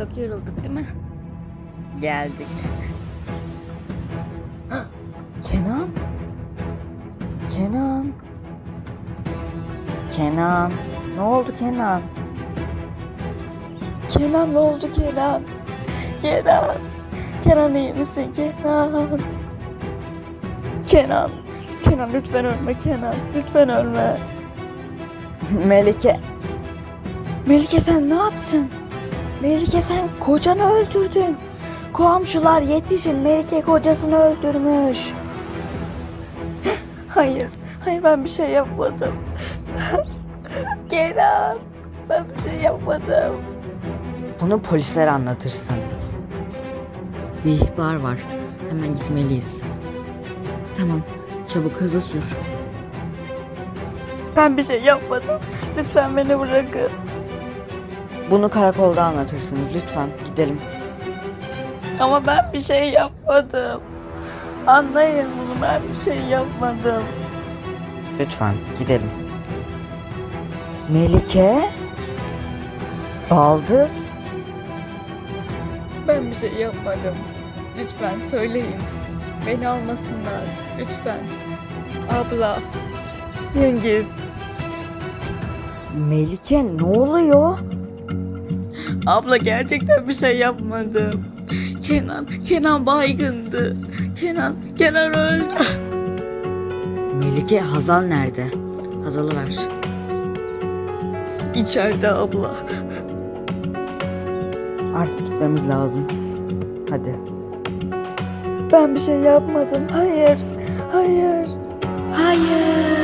Çok yorulduk değil mi? Geldik. Kenan? Kenan? Kenan? Ne oldu Kenan? Kenan ne oldu Kenan? Kenan? Kenan iyi misin Kenan? Kenan? Kenan lütfen ölme Kenan. Lütfen ölme. Melike. Melike sen ne yaptın? Melike sen kocanı öldürdün. Komşular yetişin Melike kocasını öldürmüş. Hayır, hayır ben bir şey yapmadım. Kenan, ben bir şey yapmadım. Bunu polislere anlatırsın. Bir ihbar var. Hemen gitmeliyiz. Tamam. Çabuk hızlı sür. Ben bir şey yapmadım. Lütfen beni bırakın. Bunu karakolda anlatırsınız. Lütfen gidelim. Ama ben bir şey yapmadım. Anlayın bunu ben bir şey yapmadım. Lütfen gidelim. Melike? Baldız? Ben bir şey yapmadım. Lütfen söyleyin. Beni almasınlar. Lütfen. Abla. Cengiz. Melike ne oluyor? Abla gerçekten bir şey yapmadım. Kenan, Kenan baygındı. Kenan, Kenan öldü. Melike, Hazal nerede? Hazal'ı ver. İçeride abla. Artık gitmemiz lazım. Hadi. Ben bir şey yapmadım. Hayır. Hayır. Hayır.